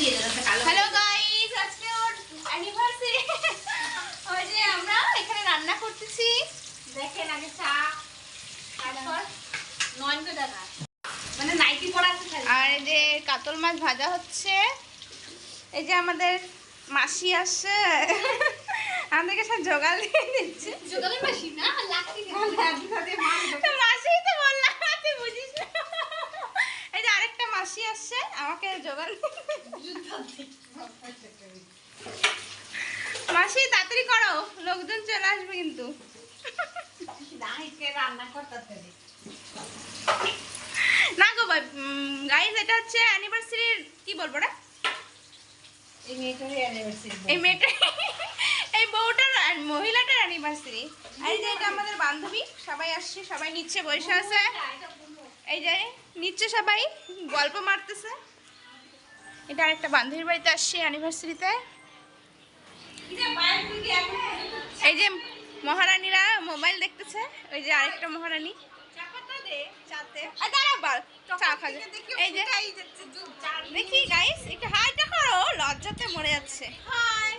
দিয়ে দেবে কালো হ্যালো গাইস আজকে ওর অ্যানিভার্সারি ওই যে আমরা এখানে রান্না করতেছি। দেখেন আগে চা তারপর নয়নকে দেখা মানে নাইটি পরা আছে আর যে কাতল মাছ ভাজা হচ্ছে। এই যে আমাদের মাসি আসছে। আমাদেরকে সব জোগাড় দিয়ে দিচ্ছে। জোগালে মাসি না লাকড়ি তো মাসি তো বললাম তুই বুঝিস এই যে আরেকটা মাসি আসছে আমাকে জোগাড় মাসি তাড়াতাড়ি করো। লোকজন চলে আসবে কিন্তু। না গো ভাই গাইজ এটা হচ্ছে অ্যানিভার্সারির কি বলব রে? এই অ্যানিভার্সারি এই মেয়েটা এই বউটার মহিলাটার অ্যানিভার্সারি আর এই যে এটা আমাদের বান্ধবী সবাই আসছে সবাই নিচে বসে আছে। এই যে নিচে সবাই গল্প মারতেছে। এটা আরেকটা বান্ধবীর বাড়িতে আসছে অ্যানিভার্সারিতে এই যে মহারানীরা মোবাইল দেখতেছে ওই যে আরেকটা মহারানী। দেখি গাইস একটু হাইটা করো লজ্জাতে মরে যাচ্ছে। হাই।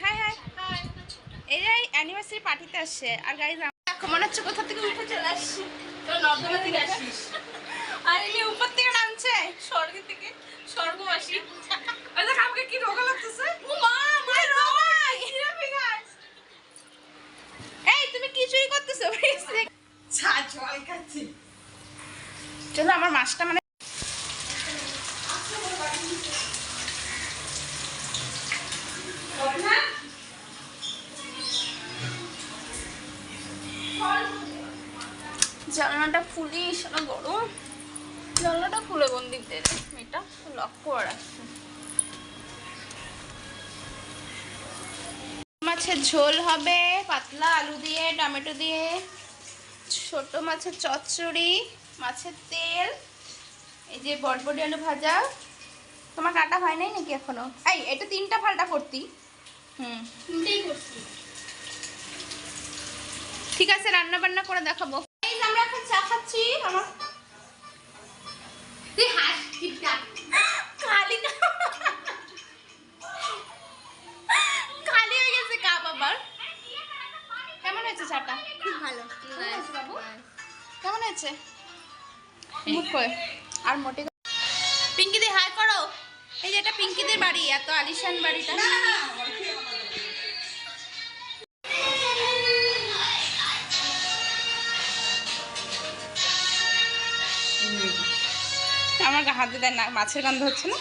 Hi hi. এই যে অ্যানিভার্সারি পার্টিতে আসছে আর মনে হচ্ছে কোথা থেকে উঠে চলে আসছে। তো নর্দমা থেকে আসিস আর উপর থেকে নামছে। থেকে। স্বর্গবাসী। ওই আমাকে কি রোগা লাগতেছে? ও মা মাই রয় এই তুমি কি চুরি করতেছো চা জল খাচ্ছি। চলো আমার মাছটা মানে জানলাটা ফুলি সারা গরম। জানলাটা খুলে কোন দিক দিয়ে রে? লক করে রাখছে। মাছের ঝোল হবে পাতলা আলু দিয়ে টমেটো দিয়ে ছোট মাছের চচ্চড়ি মাছের তেল এই যে বটবটি আলু ভাজা। তোমার কাটা হয় নাই নাকি এখনও? এই এটা তিনটা ফালটা করতি। হুম। তিনটেই করছি। ঠিক আছে রান্না বান্না করে দেখাবো। এই আমরা এখন চা খাচ্ছি আমার চাটা খুব ভালো কেমন হয়েছে বাবু কেমন হয়েছে মুখ করে আর মোটে পিঙ্কিদি হাই করো এই যে এটা পিঙ্কিদের বাড়ি এত আলিশান বাড়িটা আমার গা হাতে দেয় না মাছের গন্ধ হচ্ছে না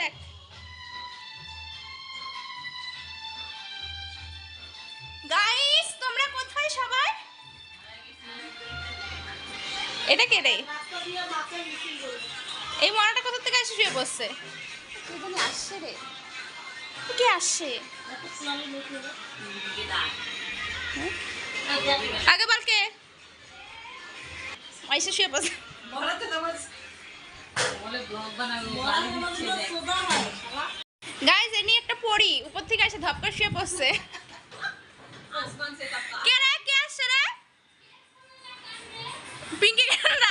দেখ। গাইস তোমরা কোথায় সবাই? এটা কে রে? এই মরাটা কোথা থেকে এসে শুয়ে বসছে আসছে রে। কে আসছে? আগে বল কে? শুয়ে বসে বলাতে তোমার বলে ব্লগ বানাবো গালি দিচ্ছে দেখ গাইজ এনি একটা পড়ি। উপর থেকে এসে ধপ শুয়ে পড়ছে। কে রে? কে আসছে রে? পিঙ্কি না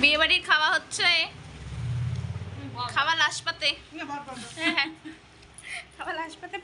বিয়ে বাড়ির খাওয়া হচ্ছে। খাওয়া লাশ পাতে। হ্যাঁ হ্যাঁ। খাওয়া লাশ পাতে